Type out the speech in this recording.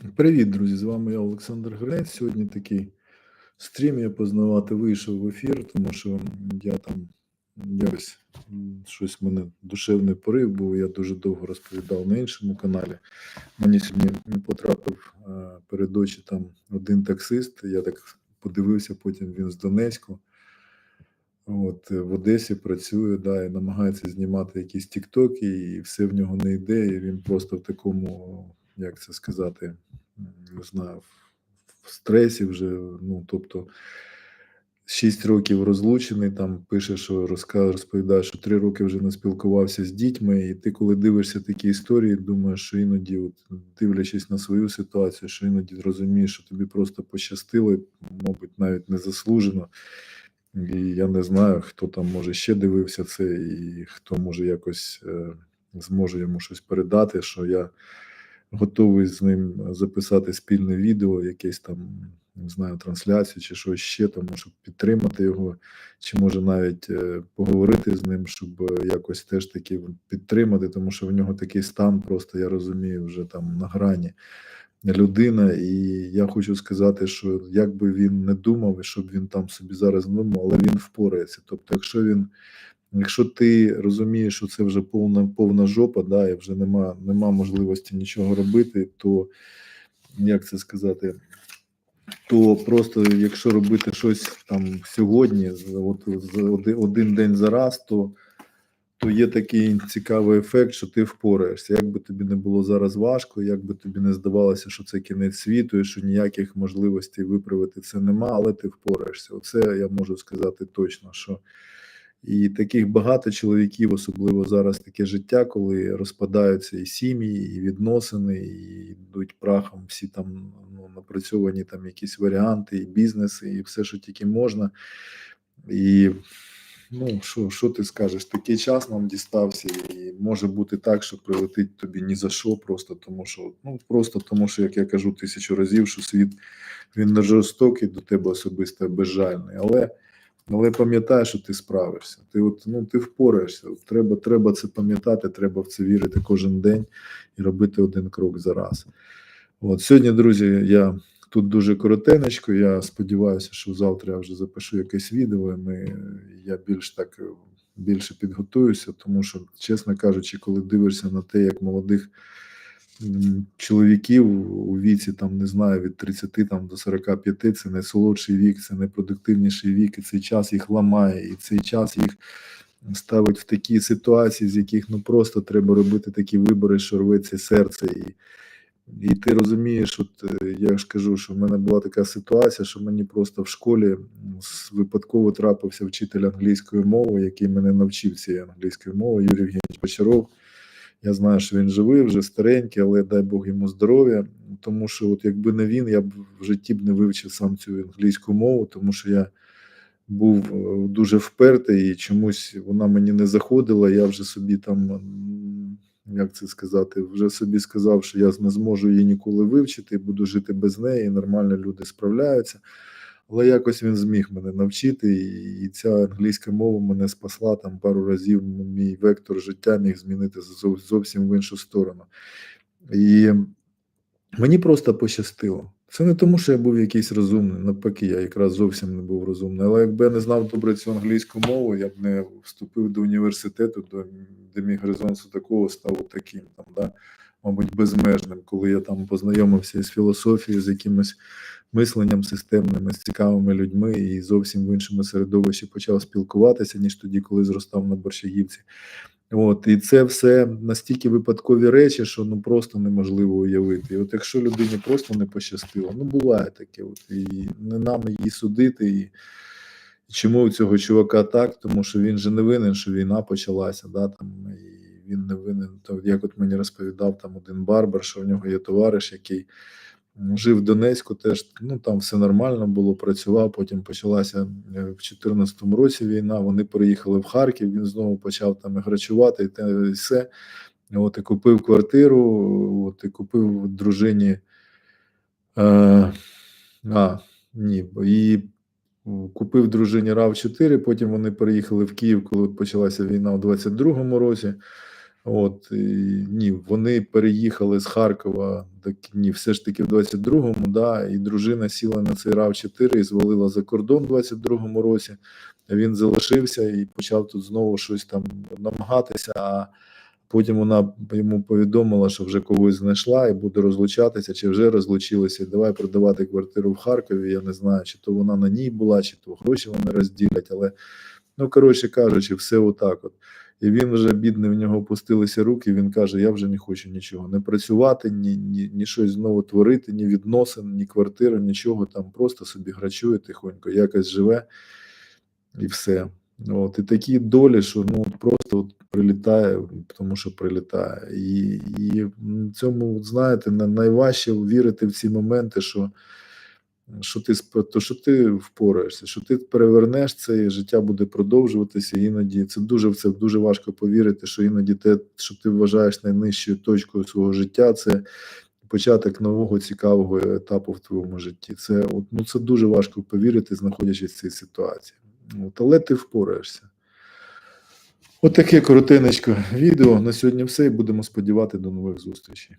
Привіт, друзі! З вами я Олександр Гринець. Сьогодні такий стрім я познавати вийшов в ефір, тому що я там якось щось в мене душевний порив був. Я дуже довго розповідав на іншому каналі. Мені сьогодні потрапив е, перед очі там один таксист. Я так подивився, потім він з Донецьку. От е, в Одесі працює, да, і намагається знімати якісь тіктоки, і все в нього не йде. І він просто в такому, як це сказати, не знаю, в- стресі вже. Ну, тобто, 6 років розлучений, там пише, що розка- розповідає, що 3 роки вже не спілкувався з дітьми. І ти, коли дивишся такі історії, думаєш, що іноді, от, дивлячись на свою ситуацію, що іноді розумієш, що тобі просто пощастило, мабуть, навіть незаслужено. І я не знаю, хто там може ще дивився це, і хто може якось е, зможе йому щось передати, що я готовий з ним записати спільне відео, якесь там, не знаю, трансляцію чи щось ще, тому щоб підтримати його, чи може навіть е, поговорити з ним, щоб е, якось теж таки підтримати, тому що в нього такий стан, просто я розумію, вже там на грані людина, і я хочу сказати, що як би він не думав, і щоб він там собі зараз думав, але він впорається. Тобто, якщо він, якщо ти розумієш, що це вже повна повна жопа, да, і вже нема, нема можливості нічого робити, то як це сказати? То просто якщо робити щось там сьогодні, от один день за раз, то то є такий цікавий ефект, що ти впораєшся. Як би тобі не було зараз важко, як би тобі не здавалося, що це кінець світу, і що ніяких можливостей виправити це нема, але ти впораєшся. Оце я можу сказати точно, що і таких багато чоловіків, особливо зараз таке життя, коли розпадаються і сім'ї, і відносини, і йдуть прахом всі там ну, напрацьовані там якісь варіанти, і бізнеси, і все, що тільки можна. І Ну, що, що ти скажеш? Такий час нам дістався, і може бути так, що прилетить тобі ні за що, просто тому що, ну просто тому, що як я кажу тисячу разів, що світ він не жорстокий до тебе особисто безжальний. Але але пам'ятай, що ти справишся. Ти от ну ти впораєшся. Треба, треба це пам'ятати, треба в це вірити кожен день і робити один крок за раз. От сьогодні, друзі, я тут дуже коротенечко. Я сподіваюся, що завтра я вже запишу якесь відео. Ми я більш так більше підготуюся, тому що, чесно кажучи, коли дивишся на те, як молодих чоловіків у віці там не знаю від 30 там до 45, це найсолодший вік, це найпродуктивніший вік, і цей час їх ламає, і цей час їх ставить в такі ситуації, з яких ну просто треба робити такі вибори, що рветься серце і. І ти розумієш, от е, я ж кажу, що в мене була така ситуація, що мені просто в школі випадково трапився вчитель англійської мови, який мене навчив цієї англійської мови, Юрій Євгенійович Бочаров. Я знаю, що він живий, вже старенький, але дай Бог йому здоров'я. Тому що, от якби не він, я б в житті б не вивчив сам цю англійську мову, тому що я був е, дуже впертий і чомусь вона мені не заходила. Я вже собі там, як це сказати, вже собі сказав, що я не зможу її ніколи вивчити, буду жити без неї, нормально люди справляються. Але якось він зміг мене навчити, і ця англійська мова мене спасла там пару разів. Мій вектор життя міг змінити зовсім в іншу сторону. І Мені просто пощастило. Це не тому, що я був якийсь розумний, навпаки, я якраз зовсім не був розумний. Але якби я не знав добре цю англійську мову, я б не вступив до університету, до, де мій горизонт такого став таким, там, да, мабуть, безмежним, коли я там познайомився з філософією, з якимось мисленням системним, з цікавими людьми і зовсім в іншому середовищі почав спілкуватися, ніж тоді, коли зростав на Борщагівці. От, і це все настільки випадкові речі, що ну просто неможливо уявити. І от якщо людині просто не пощастило, ну буває таке, от і не нам її судити. І чому у цього чувака так? Тому що він же не винен, що війна почалася, да, там, і він не винен. То як от мені розповідав там один барбар, що в нього є товариш, який жив в Донецьку, теж ну там все нормально було, працював. Потім почалася е, в 2014 році війна. Вони переїхали в Харків. Він знову почав там іграчувати і те і все. От і купив квартиру, от і купив дружині. Е, а, ні, і купив дружині rav 4 потім вони переїхали в Київ, коли почалася війна у 22-му році. От і, ні, вони переїхали з Харкова до ні, все ж таки в 22-му, да, і дружина сіла на цей рав 4 і звалила за кордон в 22-му році. Він залишився і почав тут знову щось там намагатися. А потім вона йому повідомила, що вже когось знайшла і буде розлучатися, чи вже розлучилися. І давай продавати квартиру в Харкові. Я не знаю, чи то вона на ній була, чи то гроші вони розділять. Але ну коротше кажучи, все отак. От. І він вже бідний, в нього опустилися руки. Він каже: Я вже не хочу нічого, не працювати, ні, ні, ні щось знову творити, ні відносин, ні квартири, нічого там. Просто собі грачує тихонько, якось живе і все. От і такі долі, що ну просто от прилітає, тому що прилітає. І, і цьому, знаєте, найважче вірити в ці моменти, що, що ти то, що ти впораєшся, що ти перевернеш це, і життя буде продовжуватися. Іноді це дуже це дуже важко повірити, що іноді те, що ти вважаєш найнижчою точкою свого життя, це початок нового цікавого етапу в твоєму житті. Це от, ну це дуже важко повірити, знаходячись в цій ситуації. От, але ти впораєшся. От таке коротенечко відео. На сьогодні все і будемо сподівати до нових зустрічей.